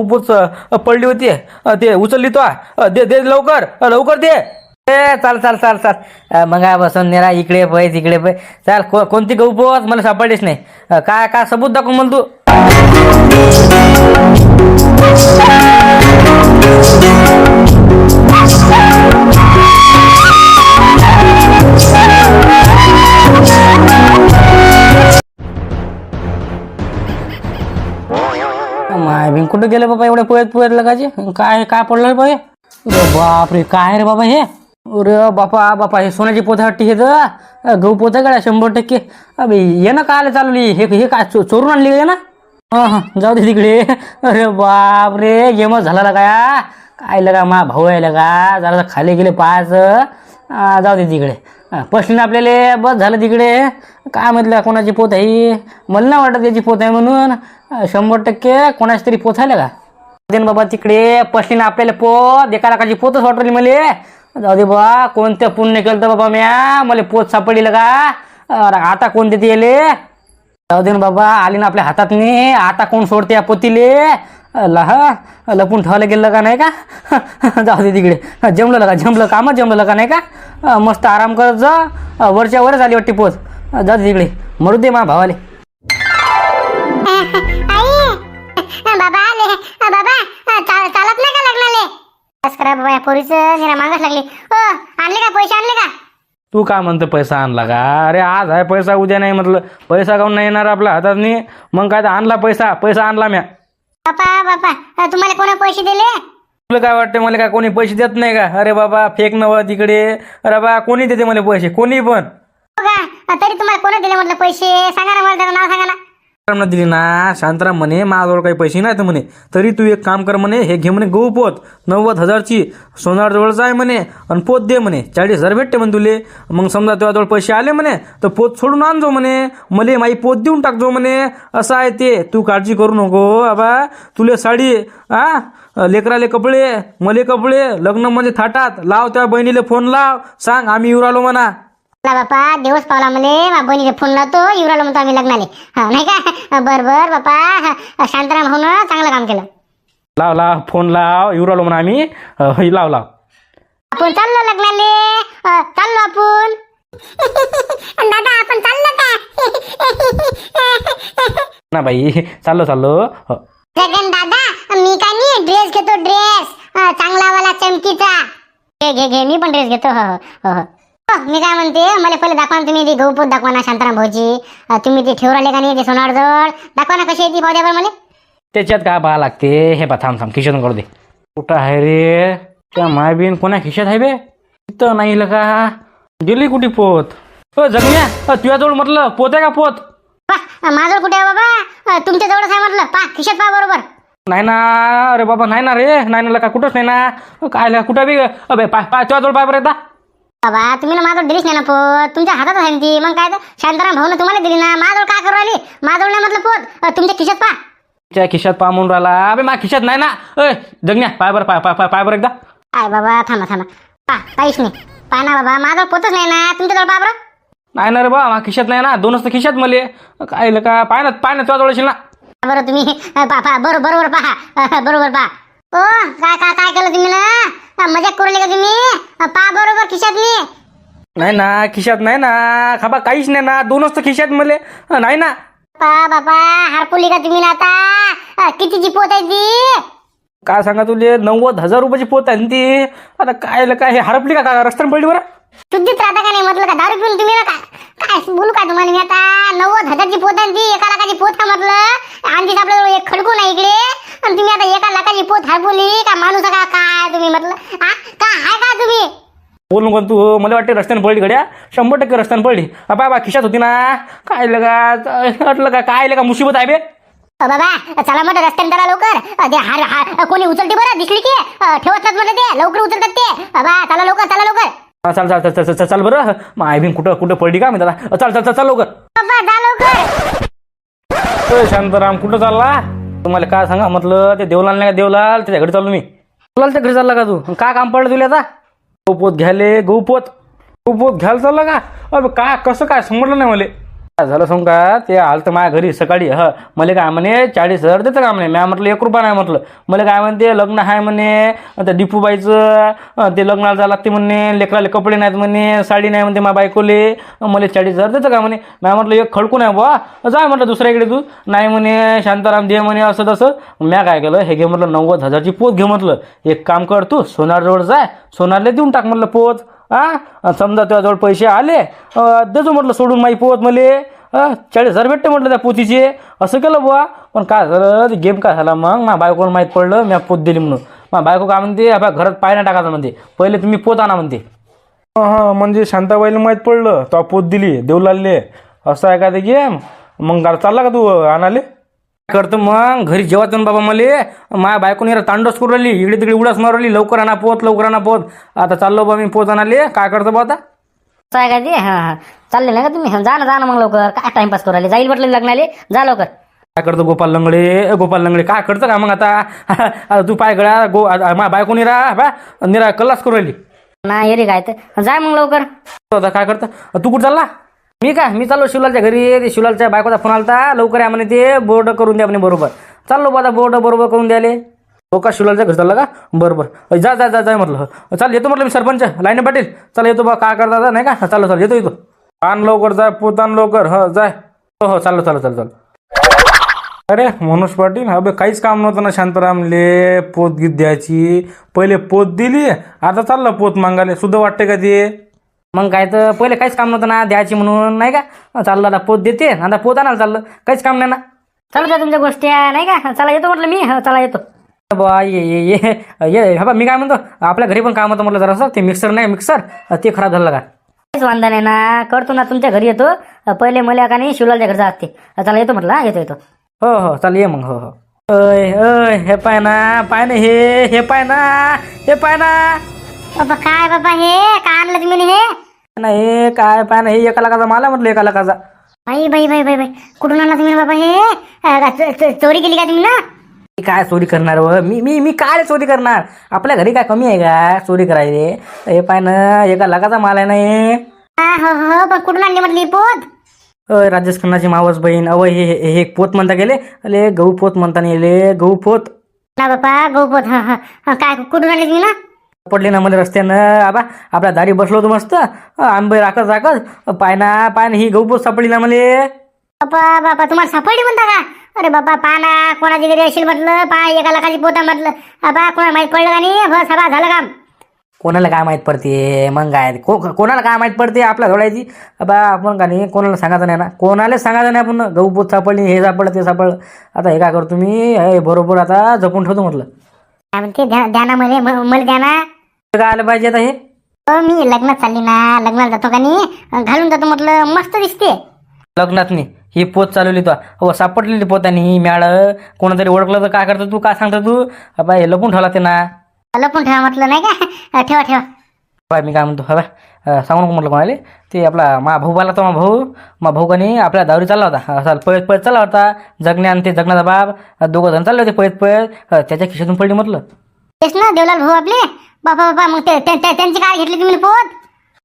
खूपच पडली होती. ते उचलली तो. दे दे लवकर. लवकर दे. ए चाल चाल चाल चाल. मग काय बसून नेरा इकडे पै तिकडे पै चाल को कोणती पोहोच मला सापडलीच नाही. काय काय सबूत दाखव मला तू. माय बिन. कुठं गेले बाबा एवढ्या पोयत पोयत लगाचे? काय काय पडलं रे हे? बापरे काय रे बाबा हे? अरे बापा बापा हे सोन्याची पोथाटी वाटते हे तर गहू पोथा गड्या शंभर टक्के. अबे ये ना काय चालवली हे हे काय चो- चोरून आणली ये ना? हां हां जाऊ दे तिकडे. अरे बापरे गेमच झाला लगा. या काय लगा मा भाऊ आहे लगा. जरा खाली गेले पाहायचं. जाऊ दे तिकडे. पसली ना आपल्याला बस झालं तिकडे. काय म्हटलं कोणाची पोत आहे? मला नाही वाटत याची पोत आहे म्हणून. शंभर टक्के कोणाची तरी पोचायला का? दे बाबा तिकडे पसली ना आपल्याला पोत एका लाखाची पोतच वाटली मला. जाऊ दे बा कोणतं पुण्य केलं तर बाबा म्या मला पोत सापडली का अरे आता कोणते ते येले? जाऊ दे बाबा आली ना आपल्या हातात नाही आता कोण सोडते या पोतीले? लह लपून ठेवायला गेलं का नाही का? जाऊ दे तिकडे. जमलं का जमलं. कामच जमलं का नाही का? मस्त आराम करत जा. वरच्या वरच आली वाटते पोत. जाऊ दे तिकडे. मरू दे मा भावाले. आई! बाबा आले. बाबा चाल- चालत नाही का लग्नाले? बस करा बाबा या पोरीचं जरा मागच लागली. हो आणले का पैसे आणले का? तू का म्हणतो पैसा आणला का? अरे आज आहे पैसा उद्या नाही म्हटलं. पैसा काऊन नाही येणार आपल्या हातात नाही मग काय तर आणला पैसा पैसा आणला म्या. बापा बापा तुम्हाला कोणा पैसे दिले? तुला काय वाटते मला काय कोणी पैसे देत नाही का? अरे बाबा फेक नव तिकडे. अरे बा कोणी देते मला पैसे? कोणी पण. हो का? तरी तुम्हाला कोणा दिले म्हटलं पैसे? सांगा ना मला त्याचं नाव सांगा ना. दिली ना. शांताराम म्हणे माझ्याजवळ काही पैसे नाहीत म्हणे. तरी तू एक काम कर म्हणे हे घे म्हणे गहू पोत. नव्वद हजारची सोनार जवळच आहे म्हणे आणि पोत दे म्हणे. चाळीस हजार भेटते म्हणे तुले. मग समजा तुझ्याजवळ पैसे आले म्हणे तर पोत सोडून आणजो म्हणे. मले माई पोत देऊन टाकजो म्हणे. असं आहे ते. तू काळजी करू नको बाबा तुले साडी आ? लेकराले कपडे मले कपडे लग्न म्हणजे थाटात. लाव त्या बहिणीला फोन लाव. सांग आम्ही येऊ राहिलो म्हणा. ला बापा देवच पावला मले मा बहिणीला फोन लावतो युवराला म्हणतो आम्ही लग्नाले. हा नाही का? बर बर बापा शांताराम भाऊ ना चांगलं काम केलं. लाव लाव फोन लाव येऊ राहिलो म्हणा आम्ही अ, लाव लाव. आपण चाललो लग्नाले. अ, चाललो आपण. दादा आपण चाललो का? ना बाई चाललो चाललो. हो. जगन दादा मी काय नाही ड्रेस घेतो ड्रेस चांगला वाला चमकीचा. घे घे घे मी पण ड्रेस घेतो. हो हो हो हो, मी काय म्हणते मला पहिले दाखवा ना तुम्ही ती गहूपोत दाखवा ना शांताराम भाऊची अ, तुम्ही ते ठेवून राहिले का नाही ते सोनार जवळ दाखवा ना कशी आहे ती पाहू द्या बरं मला. त्याच्यात काय पाहा लागते? हे पा थांब थांब खिशातून काढू दे. कुठं आहे रे? त्या मायबीन कोणा खिशात आहे बे? तिथं नाही का? गेली कुठे पोत? अ जगण्या अ, तुझ्याजवळ म्हटलं पोत आहे का पोत? पा माझं कुठे आहे बाबा? अ, तुमच्या जवळच आहे म्हटलं. पा खिशात पा बरोबर. नाही ना अरे बाबा नाही ना रे. नाही ना का कुठंच नाही ना. अ, काय ला, कुठं बी? अबे पाय पाय तुझ्याजवळ पाय बरं एकदा. बाबा तुम्ही ना माझ्याजवळ दिलीच नाही ना पोत. तुमच्या हातात आहे ना ती. मग काय तर? शांताराम भाऊन तुम्हाला दिली ना. माझ्याजवळ काय करू राहिली? माझ्याजवळ नाही म्हटलं पोत. अ, तुमच्या खिशात पा तुझ्या खिशात पा म्हणून राहिला. अबे मा खिशात नाही ना. अय जगण्या पाय बरं पाय पाय पाय पाय बरं एकदा. आय बाबा थांबा थांबा. पा काहीच नाही पा ना बाबा माझं पोतच नाही ना. तुमच्याजवळ पा बरं. नाही ना रे बा मा खिशात नाही ना. दोनच तर खिशात मले. काय का? पाय ना पाय ना तुझ्याजवळ असेल ना. पहा बरं तुम्ही. अ, पा पा बरोबर बरोबर पहा. अ, बरोबर पहा. ओ काय काय काय केलं तुम्ही ना? मजाक करू का तुम्ही पहा बरोबर खिशात मी नाही ना खिशात नाही ना. खाबा काहीच नाही ना. दोनच तर खिशात मले. नाही ना. पा बाबा हारपुली का तुम्ही ना आता? अ, कितीची पोत आहे ती? काय सांगा तुले? नव्वद हजार रुपयाची पोत आहे ना ती. आता काय ला काय हे हरपली का का रस्त्याने पडली बरं? शुद्धीत राहता का नाही? म्हटलं का दारू पिऊन तुम्ही ना काय काय बोलू काय तुम्हाला मी आता? नव्वद हजारची पोत आहे ती एका लाखाची पोत का म्हटलं? आणखीच आपल्याजवळ एक खडकू नाही इकडे. आणि तुम्ही आता एका लाखाची पोत हारपुली का माणूस का काय तुम्ही म्हटलं? हा का हाय का तुम्ही? बोल नको तू मला वाटते रस्त्याने पडली गड्या. शंभर टक्के रस्त्याने पडली. बा बा खिशात होती ना? काय लगा वाटलं का काय लगा मुसीबत आहे बे. अ, बाबा चला म्हटलं रस्त्याने चला लवकर. अ, ते हार हार कोणी उचलते बरं? दिसली की? अ, ठेवत नाहीत म्हटलं ते. लवकर उचलतात ते. बाबा चला लवकर चला लवकर. हा, चाल चाल चाल चाल चाल चाल बरं. माय बिन कुठं कुठं पडली का मी दादा चाल चाल चाल चाल लवकर. बाबा जा लवकर. शांताराम कुठं चालला? तुम्हाला काय सांगा? म्हटलं ते देवलाल नाही का? देवलाल त्याच्या घरी चाललो मी. देवलालच्या घरी चालला का तू? काय काम पडलं तुला आता? गहूपोत घ्यायले गहूपोत. गहूपोत घ्यायला चालला का? अरे काय कसं काय? समजलं नाही मला. झालं सांग का ते आलं तर माझ्या घरी सकाळी. ह मला काय म्हणे चाळीस हजार देतं का म्हणे? म्या म्हटलं एक रुपया नाही म्हटलं. मला काय म्हणते लग्न आहे म्हणे त्या डिपूबाईचं ते लग्नाला जायला लागते म्हणे लेकराले कपडे नाहीत म्हणे साडी नाही म्हणते मा बायकोले मला चाळीस हजार देतं का म्हणे? म्या म्हटलं एक खडकून आहे बुवा. जाय म्हटलं दुसऱ्याकडे तू. नाही म्हणे शांताराम दे म्हणे असं तसं. म्या काय केलं हे घे म्हटलं नव्वद हजारची पोत घे म्हटलं. एक काम कर तू सोनारजवळ जाय सोनारले देऊन टाक म्हटलं पोत. हा? समजा तुझ्याजवळ पैसे आले देतो म्हटलं सोडून माई पोवत मले. चाळीस हजार भेटते म्हटलं त्या पोतीचे. असं केलं बुवा. पण काय झालं ते गेम काय झाला मग? मा बायकोला माहीत पडलं मी पोत दिली म्हणून. मा बायको काय म्हणते आपल्या घरात पाय नाही टाकायचं म्हणते. पहिले तुम्ही पोत आणा म्हणते. हां म्हणजे शांताबाईला माहीत पडलं तो पोत दिली देऊलालले असं आहे का ते गेम मग आता चालला का तू आणाले? करतो मग. घरी जेवत येऊन बाबा मले. माझ्या बायकोने जरा तांडस करू राहिली. इकडे तिकडे उडास मारवली लवकर आणा पोत लवकर आणा पोत. आता चाललो बा मी पोत आणाले काय करतो बा आता? असं आहे का ते हां हां. चालले ना का तुम्ही. जा ना जा ना मग लवकर. काय टाइमपास करू राहिले? जाईल म्हटलं लग्नाले? जा लवकर. काय करतो गोपाल लंगडे? ए, गोपाल लंगडे काय करतं का मग आता? आता तू पाय गळा. गो आता माझ्या बायको निरा बा निरा कल्लास करू राहिली. ना ये रे काय तर. जाय मग लवकर. आता काय करतं? तू कुठं चालला? मी काय? मी चाललो शिवलालच्या घरी ते शिवलालच्या बायकोचा फोन आलता. लवकर या म्हणे ते बोर्ड करून द्या म्हणे बरोबर. चाललो बा बोर्ड बरोबर करून द्याले हो का शिवलालच्या घरी चालला का? बरोबर. जा जा जा जा म्हटलं. चाल येतो म्हटलं मी सरपंच. लाईने पाटील. चल येतो बा. काय करता नाही का? चाललो चाल येतो येतो. आण लवकर जाय पोत आण लवकर. हो जाय. हो हो चाललो चाललो चाल चाल अरे मनोज पाटील अबे काहीच काम नव्हतं ना शांतारामले पोत गीत द्यायची. पहिले पोत दिली आता चाललं पोत मागायला. सुद्धा वाटते का ते? मग काय तर पहिले काहीच काम नव्हतं ना द्यायची म्हणून नाही का? चाललं आता पोत देते. आता पोत आणायला चाललं. काहीच काम नाही ना. चला त्या तुमच्या गोष्टी नाही का? चला येतो म्हटलं मी. चला येतो. बा ये ये ये. ये हा बा मी काय म्हणतो? आपल्या घरी पण काम होतं म्हटलं जरासं. ते मिक्सर नाही मिक्सर ते खराब झालं का? काहीच वांधा नाही ना. करतो ना तुमच्या घरी येतो. पहिले मला का नाही शिवलालच्या घरचा असते चला येतो म्हटलं येतो येतो. हो हो चाल ये मग हो हो. अय अय हे पाय ना पाय ना हे हे पाय ना हे पाय ना. बाबा काय बाबा हे? काय आणलं तुम्ही हे? ना हे काय पाय ना हे एका लाखाचा माला म्हटलं एका लाखाचा. बाई बाई बाई बाई बाई कुठून आणला तुम्ही बाबा हे? अं, च- च- चोरी केली का तुम्ही ना? मी काय चोरी करणार व? मी मी मी काय चोरी करणार? आपल्या घरी काय कमी आहे का चोरी करायचे हे पाय ना एका लाखाचा माल आहे ना हे. हा, हो हो हो, पण कुठून आणली म्हटली पोत? अय राजेश खन्नाची मावस बहीण अव हे हे हे पोत म्हणता गेले. अले गहू पोत म्हणता नाही गहू पोत. ना बाबा गौपोत हा हा हा, काय कुठून आणली तुम्ही ना? पडली ना मला रस्त्यानं. आबा आपल्या दारी बसलो होतो मस्त. आंबे राखत राखत पाय ना पाय ना ही गहू पोत सापडली ना मले. बाबा बाबा तुम्हाला सापडली म्हणता का? अरे बाबा पहा ना कोणाची घरी असेल म्हटलं पहा एका लाखाची पोता म्हटलं. बाबा कोणा माहीत पडलं का नाही? बस सभा झालं काम. कोणाला काय माहीत पडते? मग काय? को कोणाला काय माहीत पडते? आपल्या धोळ्याची बा आपण का नाही? कोणाला सांगायचं नाही ना. कोणालाच सांगायचं नाही आपण. गहू पोत सापडली हे सापडलं ते सापडलं. आता हे काय करतो मी हे बरोबर आता जपून ठेवतो म्हटलं. काय म्हणते द्या द्या ना मध्ये म- मला द्या ना. काय आलं पाहिजे आता हे. मी लग्नात चालली ना लग्नाला जातो का नाही घालून जातो म्हटलं मस्त दिसते. लग्नात नाही ही पोत चालवली तू. हो सापडलेली पोतानी ही मॅळ कोणातरी ओळखलं तर काय करतो तू काय सांगतो तू? अबा हे लपून ठेवला ते ना. लपून ठेवा म्हटलं नाही का? अं, ठेवा ठेवा. बाय मी काय म्हणतो हवा सांगू नको म्हटलं कोणाले. ते आपला मा भाऊ आला तो मा भाऊ मा भाऊ कानी आपल्या दावरी चालला होता. असा पळत पळत चालला होता. जगणे आणि ते जगण्याचा बाप दोघं जण चालले होते पळत पळत. त्याच्या खिशातून पडली म्हटलं. तेच ना देवलाल भाऊ आपले. बाबा बाबा मग त्यांची काय घेतली तुम्ही पोत.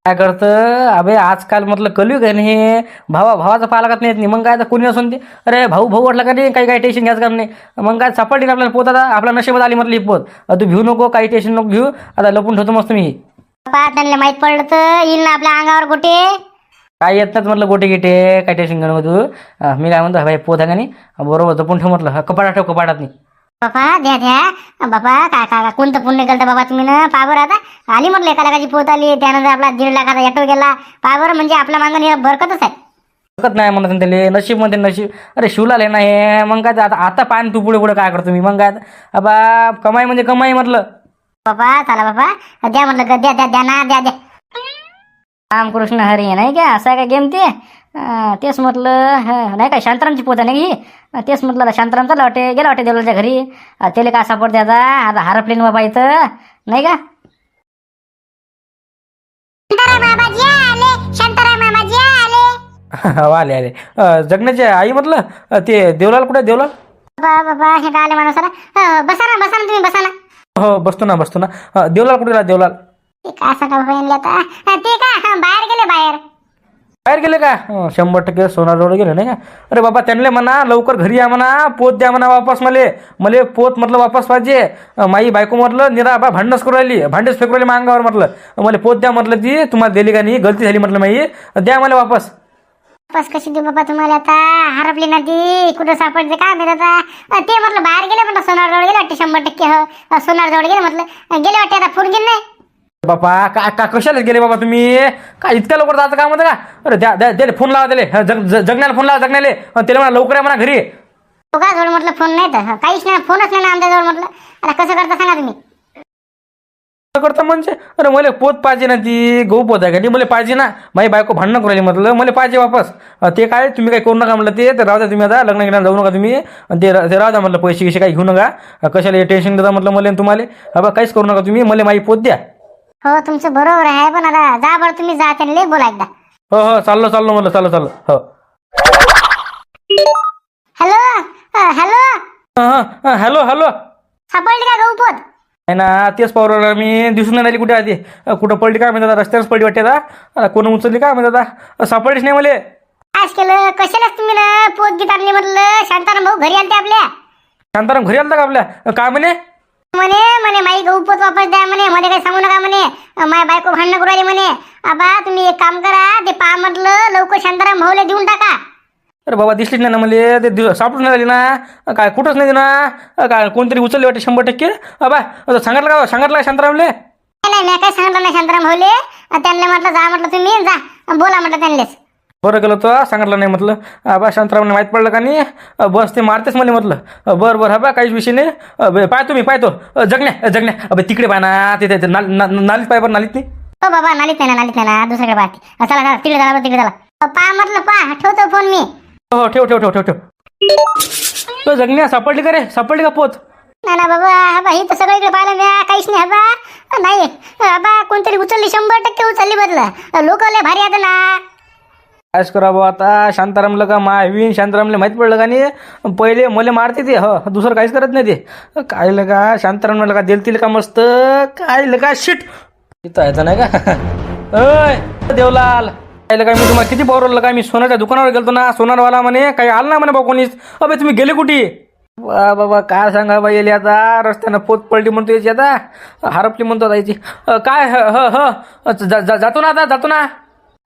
काय करतं? अबे आजकाल म्हटलं कलयुग आहे ना हे. भावा भावाचा पाहा लागत नाही मग काय तर कोणी असून ते? अरे भाऊ भाऊ वाटला का नाही? काही काही टेन्शन घ्यायचं काम नाही. मग काय सापडली ना आपल्याला पोत आता? आपल्या नशिबात आली म्हटली पोत. तू घेऊ नको काही टेन्शन नको घेऊ. आता लपून ठेवतो मस्त मी. त्यांना माहीत पडलं तर येईल ना आपल्या अंगावर कुठे काय येत नाहीत म्हटलं गोटे गिटे काय टेन्शन घेऊ नको तू. मी काय म्हणतो भाई पोत आहे का नाही? बरोबर जपून ठेव म्हटलं हा, कपाटात ठेव कपाटात नाही. बाबा द्या द्या. बाबा काय काय कोणतं पुण्य केलं बाबा तुम्ही ना? पहा बरं आता. आली म्हटलं एका लाखाची पोत आली त्यानंतर आपला दीड लाखाचा ॲटो गेला. पहा बरं म्हणजे आपल्या मागं बरकतच आहे. हरकत नाही म्हणत त्याला. नशीब म्हणते नशीब. अरे शिवला ना हे मग काय आता आता पान तू पुढे पुढे काय करतो मी. मग काय ते? अबा कमाई म्हणजे कमाई म्हटलं. बाबा चला बाबा. द्या म्हटलं द्या द्या द्या ना द्या द्या. रामकृष्ण हरी नाही का? असं आहे का गेम ते? तेच म्हटलं हं, नाही का? शांतारामची पोत आहे ना ही? अं, तेच म्हटलं शांताराम चालला वाटे गेला वाटे देवलाच्या घरी. त्याला काय सापडते आता आता हरपले ना बाबा इथं नाही का? शांताराम बाबाजी आले शांताराम मामाजी आले. आले आले. अं, जगण्याचे आई म्हटलं ते देवलाल कुठे देवलाल? बाबा बाबा हे काय आले माणसाला? बसा ना बसा ना तुम्ही बसा ना. हो बसतो ना बसतो ना. अं, देवलाल कुठे गेला देवलाल? ते आता? ते का? हं, बाहेर गेले बाहेर. बाहेर गेले का? हं, शंभर टक्के सोनाजवळ गेले नाही का? अरे बाबा त्यांना म्हणा लवकर घरी या म्हणा पोत द्या म्हणा वापस मले. मले पोत म्हटलं वापस पाहिजे. अं, माई बायको म्हटलं निरा बा भांडणच करू राहिली. भांडेच फेकू राहिली मांगावर म्हटलं. मला पोत द्या म्हटलं ती तुम्हाला दिली का नाही गलती झाली म्हटलं माई. द्या मला वापस. वापस कशी देऊ बाबा तुम्हाला आता? हरपली ना ती कुठं सापडते काय माहीत आता अ, ते म्हटलं बाहेर गेले म्हटलं सोनार जवळ गेले वाटते शंभर टक्के हो. सोनार जवळ गेले म्हटलं. गेले वाटते आता फोन गेले नाही. बापा का का कशाला गेले बाबा तुम्ही? काय इतक्या लवकर जायचं काम होतं का? अरे द्या द्या द्या फोन लावा त्याले. हं, जग जगण्याला फोन लावा जगण्याले. अन् त्याला म्हणा लवकर म्हणा घरी. तो का जवळ म्हटलं फोन नाही तर? काहीच नाही फोनच नाही ना आमच्या जवळ म्हटलं. आता कसं करता सांगा तुम्ही? करता म्हणजे? अरे मला पोत पाहिजे ना ती गहू पोत आहे का ती? मला पाहिजे ना. माझी बायको भांडणं करू राहिली म्हटलं मला पाहिजे वापस. ते काय तुम्ही काही करू नका म्हटलं ते तर राहू द्या तुम्ही आता लग्न घेण्याला जाऊ नका तुम्ही. ते ते राहू द्या म्हटलं पैसे गिसे काही घेऊ नका. कशाला टेन्शन देता म्हटलं मला तुम्हाला? बाबा काहीच करू नका तुम्ही मला माझी पोत द्या. हो तुमचं बरोबर आहे पण आता जा बरं तुम्ही जा त्यांना लय बोला एकदा. हो हो चाललो चाललो म्हटलं चाललो चाललो हो. Hello hello. Hello hello. सापडली का गहू पोत? आहे ना तेच पावर मी दिसून नाही राहिली कुठे आधी. कुठं पडली काय म्हणतात रस्त्यावरच पडली वाटते आता. कोण उचलली काय म्हणतात सापडलीच नाही मला. आज केलं कशालाच तुम्ही ना पोत गीत आणली म्हटलं. शांताराम भाऊ घरी आलते आपल्या. शांताराम घरी आलता का आपल्या? काय म्हणे? म्हणे म्हणे माई गहू पोत वापस द्या म्हणे. मध्ये काही सांगू नका म्हणे. माय बायको भांडणं करू राहिली म्हणे. आबा तुम्ही एक काम करा. ते पा म्हटलं लवकर शांताराम भाऊला देऊन टाका. अरे बाबा दिसलीच नाही ना मला. ते दिव- सापडून नाही झाली ना. काय कुठंच नाही ना. काय कोणतरी उचलली वाटते शंभर टक्के? अबा सांगितलं का? सांगितलं का शांतारामले? नाही नाही मी काय सांगितलं नाही शांताराम भाऊले? त्यांना म्हटलं जा म्हटलं तुम्ही जा. बोला म्हटलं त्यांनाच. बरं केलं तो सांगितलं नाही म्हटलं. अबा शांतारामने माहीत पडलं का नाही? बस ते मारतेच मला म्हटलं. बरं बरं हबा काहीच विषय नाही. पाहतो मी पाहतो जगण्या जगण्या. अबे तिकडे पाय ना ते नालीत पाय बरं नालीत नाही. हो बाबा नालीत नाही ना नालीत नाही ना दुसरीकडे पाहते. चला चला तिकडे चला तिकडे चला. अं, पा म्हटलं पा ठेवतो फोन मी. हो ठेव ठेव ठेव ठेव ठेव. जगण्या सापडली का रे? सापडली का पोत? नाही ना बाबा ही तर सगळीकडे पाहिलं म्या काहीच नाही हबा नाही हबा कोणतरी उचलली शंभर टक्के उचलली बदलं. लोक लय भारी आता ना. कायच करावं आता? शांतारामला का? मा विन शांतारामला माहीत पडलं का नाही पहिले मला मारते ते हो दुसरं काहीच करत नाही ते. काय लगा शांतारामला का? दिलतील का मस्त? काय लगा शिट. इथं आहे नाही का? अय देवलाल. काय मी तुम्हाला किती बोरवलं काय? मी सोन्याच्या दुकानावर गेलतो ना सोनारवाला म्हणे काही आलं ना म्हणे बा कोणीच. अबे तुम्ही गेले कुठे? वा बाबा काय सांगा बा येली आता? रस्त्यानं पोत पडली म्हणतो याची आता. हरपली म्हणतो आता याची. काय ह ह जा- जा- जातो ना आता जातो ना.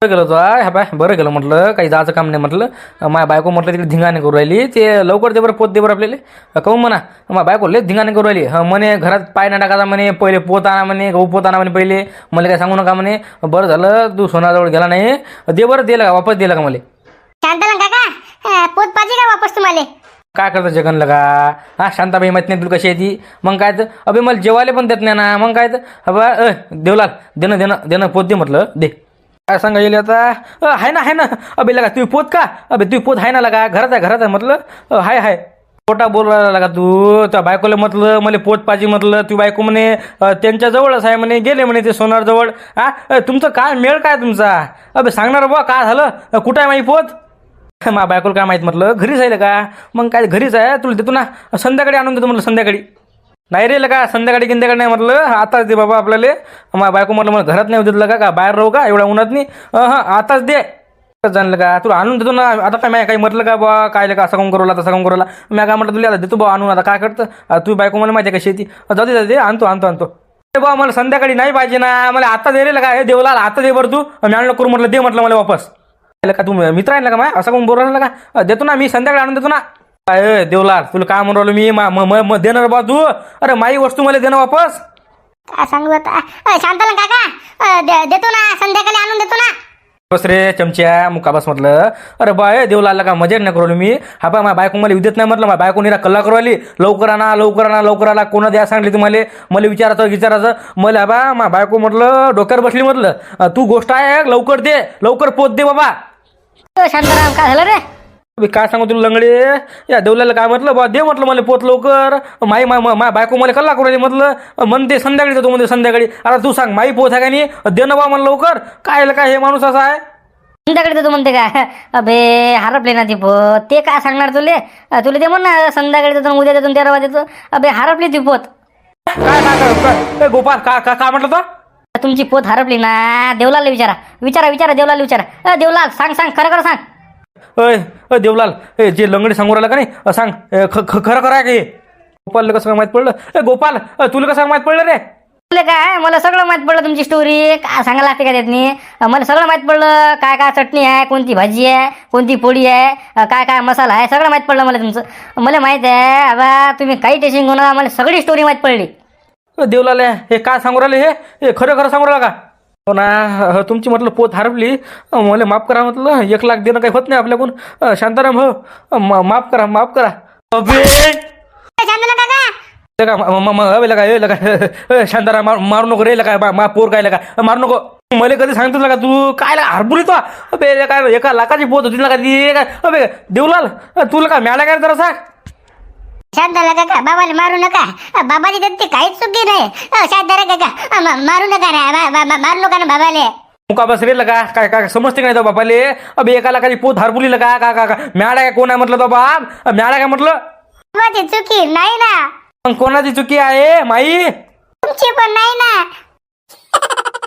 बरं गेलो तो हा बाय बरं गेलं म्हटलं काही जायचं काम नाही म्हटलं. माझ्या बायको म्हटलं तिकडे धिंगाणे करू राहिली. ते लवकर दे बरं पोत दे बरं आपल्याला. कहू म्हणा माझ्या बायको लय धिंगाणे करू राहिली. हं, म्हणे घरात पाय ना टाकायचा म्हणे पहिले पोत आणा म्हणे गहू पोत आणा म्हणे पहिले. मला काय सांगू नका म्हणे. बरं झालं तू सोनाजवळ गेला नाही. दे बरं दिलं का वापस दिलं का मला. काका पोत पाहिजे का वापस तुम्हाला? काय करतं जगन लगा? हा शांताबाई माहीत नाही तुला कशी आहे ती. मग काय तर? अबे मला जेवायला पण देत नाही ना. मग काय तर? हबा अ देवलाल देणं देणं देणं पोत दे म्हटलं. दे. काय सांगा येईल आता? आहे ना आहे ना. अबे लगा तुम्ही पोत का? अबे तुम्ही पोत आहे ना लगा. घरात आहे घरात आहे म्हटलं. हाय हाय. पोटा बोलवायला लागा तू. त्या बायकोला म्हटलं मला पोत पाहिजे म्हटलं. तू बायको म्हणे त्यांच्या जवळच आहे म्हणे गेले म्हणे ते सोनार जवळ. हा तुमचं काय मेळ काय तुमचा? अबे सांगणार बुवा काय झालं? कुठं आहे माई पोत? मा बायकोला काय माहीत म्हटलं? घरीच आहे का? मग काय घरीच आहे? तुला देतो ना. संध्याकाळी आणून देतो म्हटलं संध्याकाळी. नाही रे का संध्याकाळी गिंध्याकाळी नाही म्हटलं. आताच दे बाबा आपल्याला. मा बायको म्हटलं मला घरात नाही देतलं का? का बाहेर राहू का? एवढ्या उन्हात नाही. हां आताच दे. जाणलं का? तुला आणून देतो ना. आता काय माय काही म्हटलं का बा काय का असं काम करू तसं काम करू मी काय म्हटलं तुला आता देतो बा आणून. आता काय करतं? तू बायको मला माहिती आहे कशी आहे जाऊ दे जाऊ दे. आणतो आणतो आणतो. अरे बा मला संध्याकाळी नाही पाहिजे ना. मला आता दे रे का हे देवला आता दे बरं तू. मी आणलं करू म्हटलं दे म्हटलं मला वापस. का तू मित्र आहे ना का माय? असं कोण बोलायला का देतो ना मी संध्याकाळी आणून देतो ना. काय देवलाल तुला काय म्हणून राहिलो मी? मा- म- म- म- देणार बा तू? अरे माई वस्तू मला देणं वापस. काय सांगू आता? अं, शांताराम काका. अं, दे- देतो ना संध्याकाळी आणून देतो ना. बस रे चमच्या मुका बस म्हटलं अरे बाय देवलाल का मजा नाही करू मी? हा बा माझ्या बायको मला विद्युत नाही म्हटलं माझ्या बायको निरा कल्ला करू आली लवकर आणा लवकर आणा लवकर आला कोणा द्या सांगली तुम्हाला? मला विचारायचं विचारायचं. मला बा माझ्या बायको म्हटलं डोक्यावर बसली म्हटलं. अ, तू गोष्ट आहे लवकर दे लवकर पोत दे बाबा. ओ, शांताराम काय झालं रे? अबे काय सांगू तुला लंगडे? या देवल्याला काय म्हटलं? बा दे म्हटलं मला पोत लवकर. माई मा मा- मा बायको मला कल्ला करू राहिली म्हटलं. म्हणते संध्याकाळी देतो म्हणते संध्याकाळी. आता तू सांग माई पोत आहे का नाही? दे ना बा मला लवकर. काय काय हे माणूस असा आहे? संध्याकाळी देतो म्हणते काय अबे हरपले ना ती पोत. ते काय सांगणार तुले? अ, तुला ते म्हण ना संध्याकाळी देतो उद्या देतो तेरा देतो अबे हरपली ती पोत. काय काय काय- काय ए, गोपाल का का काय म्हटलं तो? तुमची पोत हरपली ना देवलाल विचारा. विचारा विचारा देवलाल विचारा. अ, देवलाल सांग सांग खरं खरं सांग. अय अ देवलाल ए जे लंगडी सांगू राहिला का नाही? सांग. ख- ख- खरं खरं आहे का हे? गोपालला कसं काय माहीत पडलं? ए गोपाल अ, तुला कसं काय माहीत पडलं रे? तुला काय? मला सगळं माहीत पडलं तुमची स्टोरी काय सांगायला लागते का त्यातनी? अ, मला सगळं माहीत पडलं. काय काय चटणी आहे? कोणती भाजी आहे? कोणती पोळी आहे? अ, काय काय मसाला आहे? सगळं माहीत पडलं मला तुमचं. मला माहीत आहे अबा तुम्ही काही टेन्शन घेऊ नका. मला सगळी स्टोरी माहीत पडली. अ, देवलाल हे काय सांगू राहिले हे? हे खरं खरं सांगू राहिला का? हो ना तुमची म्हटलं पोत हरपली. मला माफ करा म्हटलं. एक लाख देणं काही होत नाही आपल्याकडून. शांताराम हो. माफ करा माफ करा. अबे! ए, शांताराम मार नको रे लगा मा पोर काय लगा मारू नको. मला कधी सांगतो लगा तू काय लगा हरभुरी तो अबे काय एका लाखाची पोत होती लगा ती काय अबे देवलाल अ, तुला काय मिळाला काय जरा सांग शांतला काका बाबाला मारू नका. बाबाची तर ते काहीच चुकी नाही. अ, शांतारा काका मारू नका ना. मारू नका ना बाबाले. मुका बस रे लगा. काय काय समजते काय तो बापाले अबे एका लाखाची पोत हरभुरी लगा. का का का? मिळाला काय कोण आहे म्हटलं तो बाप मिळाला काय म्हटलं? बाबाची चुकी नाही ना. मग कोणाची चुकी आहे माई? तुमची पण नाही ना.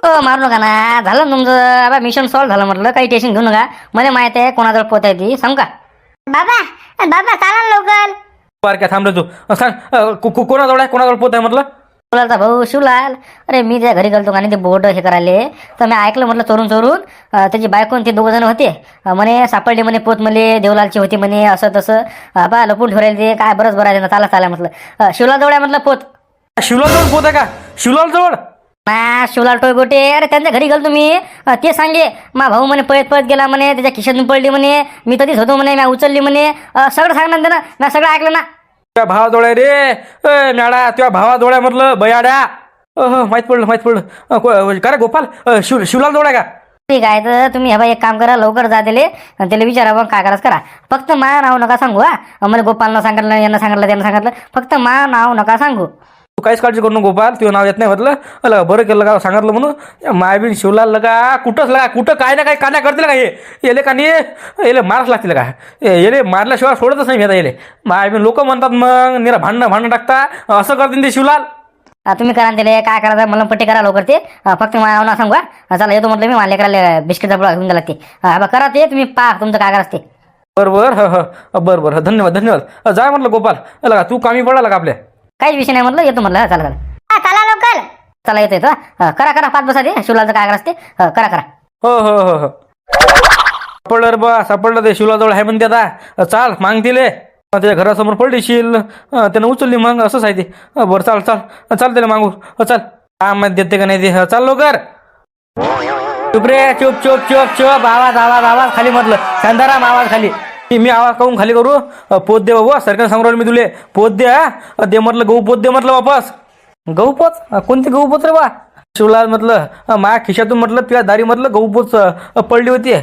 हो मारू नका ना. झालं तुमचं. अबा मिशन सॉल्व्ह झालं म्हटलं. काही टेन्शन घेऊ नका. मला माहीत आहे कोणाजवळ पोत आहे ती. सांग का? बाबा बाबा चाला लवकर. बार काय थांबलं तू. सांग को- को- कोणाजवळ आहे? कोणाजवळ पोत आहे म्हटलं? शिवलालचा भाऊ शिवलाल अरे मी त्या घरी गेलतो आणि ते बोर्ड हे करायले. तर मी ऐकलं म्हटलं चोरून चोरून अं, त्याची बायको आणि ते दोघं जण होते. अं, म्हणे सापडले म्हणे पोत मले देवलालची होती म्हणे असं तसं. अं, बा लपून ठेवलेले ते. काय बरंच बरं आहे चाला चाला म्हटलं. अं, शिवलाल जवळ आहे म्हटलं पोत. शिवलाल जवळ पोत आहे का? शिवलाल जवळ ना शिवलाल टोयगोटे अरे त्यांच्या घरी गेलो मी अं, ते सांगे मा भाऊ म्हणे पळत पळत गेला म्हणे त्याच्या खिशातून पडली म्हणे मी तधीच होतो म्हणे मी उचलली म्हणे. सगळं सांगणार त्यानं मी सगळं ऐकलं ना. तुझ्या भावाजवळ आहे रे. तुझ्या भावाजवळ आहे म्हटलं बयाड्या. माहीत पडलं माहीत पडलं. अ, को- का रे गोपाल शिव शिवलाल आहे का? ठीक आहे तर तुम्ही हे बाई एक काम करा लवकर जा दिले त्याला विचारा मग काय करायचं करा. फक्त मा नाव नका सांगू हा. मला गोपालनं सांगितलं यांना सांगितलं त्यांना सांगितलं. फक्त मा नाव नका सांगू. तू काहीच काळजी करू नको गोपाल तुझं नाव येत नाही म्हटलं. अला बरं केलं का सांगितलं म्हणून? मायबीन शिवलाल लगा कुठंच लगा कुठं काय ना काय कान्या करतील का हे? येले का नाही येले मारच लागतील का? ये- येले मारल्याशिवाय सोडतच नाही मी आता येले. मायबीन लोक म्हणतात मग निरा भांडणं भांडणं टाकता. असं करतील ते शिवलाल. तुम्ही करा त्याला काय करायचं मला पट्टी करा लवकर ते. फक्त माझ्या नाव ना सांगू हा. चला येतो म्हटलं मी मला करायला बिस्किटचा पुडा घेऊन गेला ते. बा करा ते तुम्ही पा तुमचं काय करायचं ते. बरं बरं ह ह. बरं बरं धन्यवाद धन्यवाद. जाय म्हटलं गोपाल. लगा तू कामी पडला का आपल्या? काहीच विषय नाही म्हटलं येतो म्हटलं हा, चला चला. हा, चला लवकर. चला येतो येतो हा. करा करा पाच बसा ते शिवलालचं काय करायचं ते हा, करा करा. हो हो हो हो. सापडलं रे बा सापडलं ते शिवलाजवळ आहे म्हणते आता. अ, चाल मागतीले त्याच्या घरासमोर पडलीशील अ, त्यानं उचलली मग असंच आहे ते. अ, बरं चाल चाल. अ, चाल त्याला मागू अ, चाल. काय माहीत देते का नाही ते? अ, चाल लवकर. चुप रे चुप चुप चुप चुप. आवाज आवाज आवाज खाली म्हटलं शांताराम आवाज खाली. मी- मी आवाज काहून खाली करू? पोत दे बाबा सरकार सांगू राहिलो मी तुले. पोत दे हा. दे म्हटलं गहू पोत दे म्हटलं वापस. गहू पोत? कोणते गहू पोत रे बा? शिवलाल म्हटलं माया खिशातून म्हटलं तुझ्या दारी म्हटलं गहू पोच पडली होती.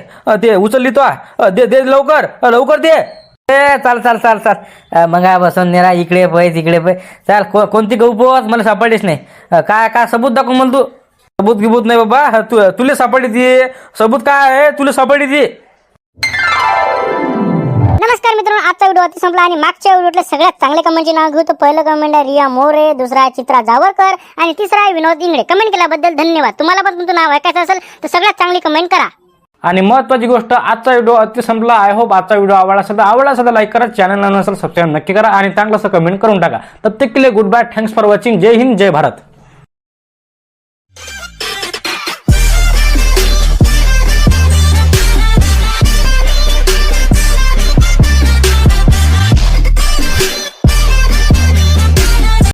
ते उचलली तो दे दे लवकर. लवकर दे. ए चाल चाल चाल चाल. मग बसून नेरा इकडे पै तिकडे पै चाल को कोणती गहू पोच मला सापडलीच नाही. काय काय सबूत दाखव म्हण तू. सबूत गिबूत नाही बाबा. ह, तू तुला सापडली ती. सबूत काय आहे? तुला सापडली ती. व्हिडिओ अति संपला. आणि मागच्या व्हिडिओतले सगळ्यात चांगले कमेंटचे नाव घेऊ तर पहिलं कमेंट आहे रिया मोरे दुसरा आहे चित्रा जावरकर आणि तिसरा आहे विनोद इंगडे कमेंट केल्याबद्दल धन्यवाद. तुम्हाला पण तुमचं नाव ऐकायचं असेल तर सगळ्यात चांगली कमेंट करा. आणि महत्वाची गोष्ट आजचा व्हिडिओ अति संपला. आय होप आजचा व्हिडिओ आवडला असेल तर आवडला असेल तर लाईक करा. चॅनलला नसेल सबस्क्राईब नक्की करा आणि चांगलं असं कमेंट करून टाका. प्रत्येक तक good bye thanks for watching जय हिंद जय भारत.